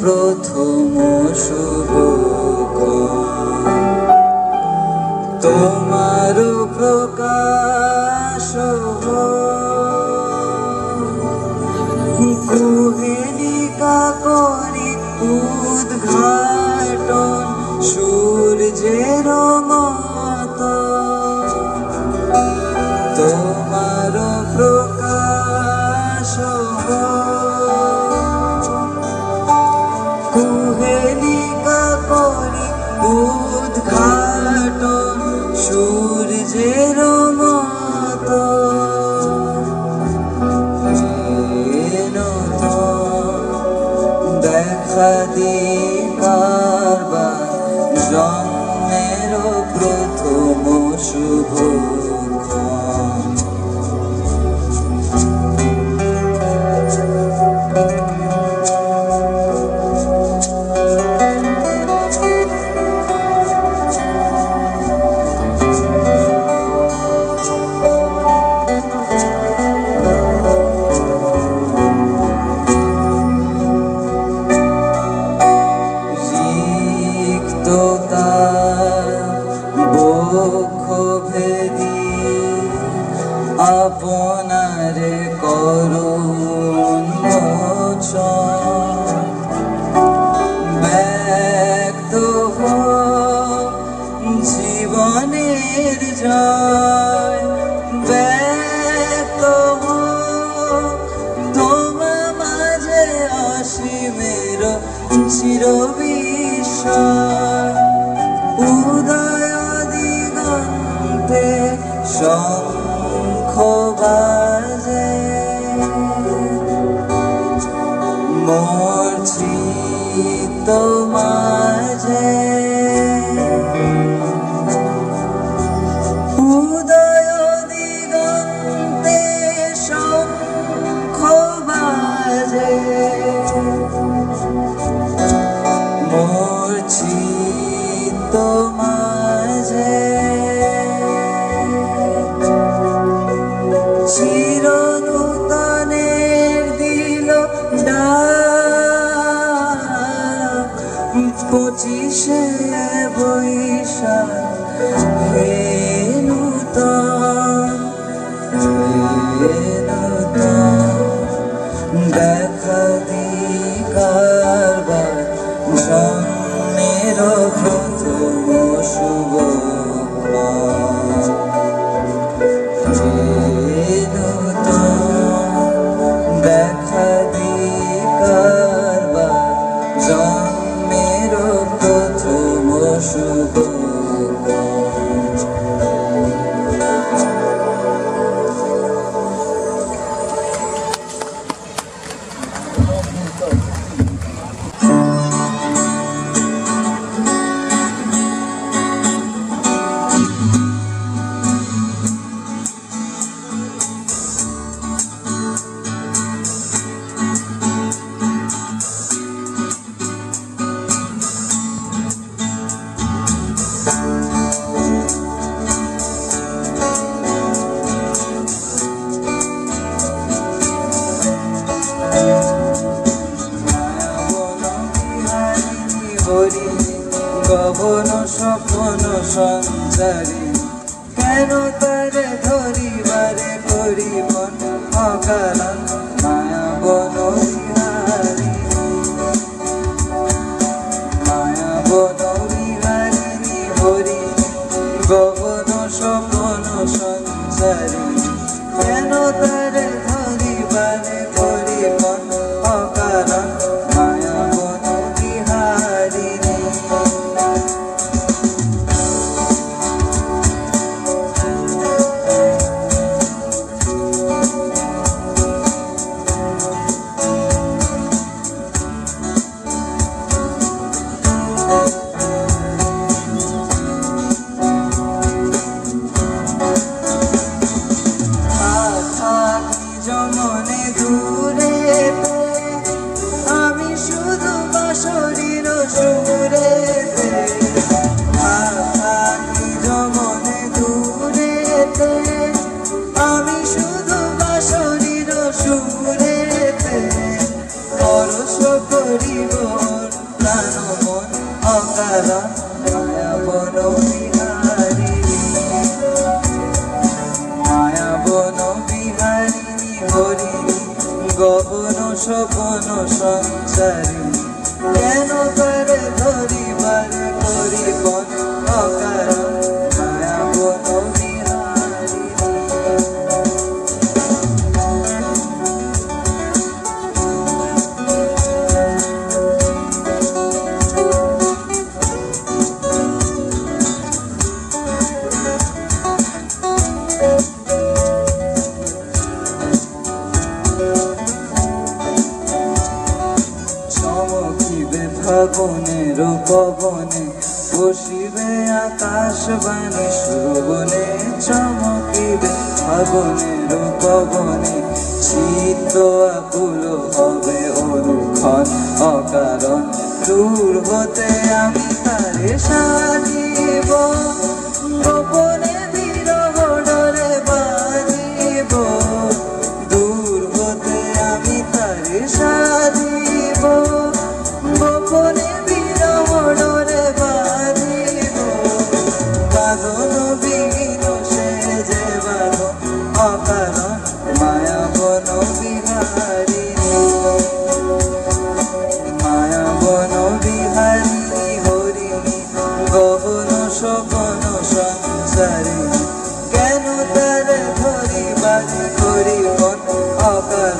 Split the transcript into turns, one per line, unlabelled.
প্রথম শুভ তোমার প্রকাশ সূর্যের মত তোমার প্রকাশ কুহেলিকা করি উদ্ঘাটন সূর্যের মত দেখা দিবার জন্মের প্রথম শুভ জয় ব্যক্ত হোক তোমা মাঝে অসীমের চির বিষয়। উদয় দিগন্তে শঙ্খ বাজে। মূর্ছিত মাঝে পঁচিশে বৈশাখ হে সঞ্চারী কেন তারে ধরিবারে করি মন অকারণ বন বিহারি মায়া গহন সপন সংসারী। কেন করে ধরিবার করিব অকারণ চমকিবে ফাগুনের পবনে বসিবে আকাশ বাণী সুরবনে চমকিবে ফাগুনের পবনে চিত্ত আকুল হবে অনুক্ষণ, অকারণ দূর হতে আমি তারে সাজিব। গোপনে বন বিহারী মায়া বন বিহারী হরিণী গহন সপন সংসারী। কেন তার ধরিবার করিব অকাল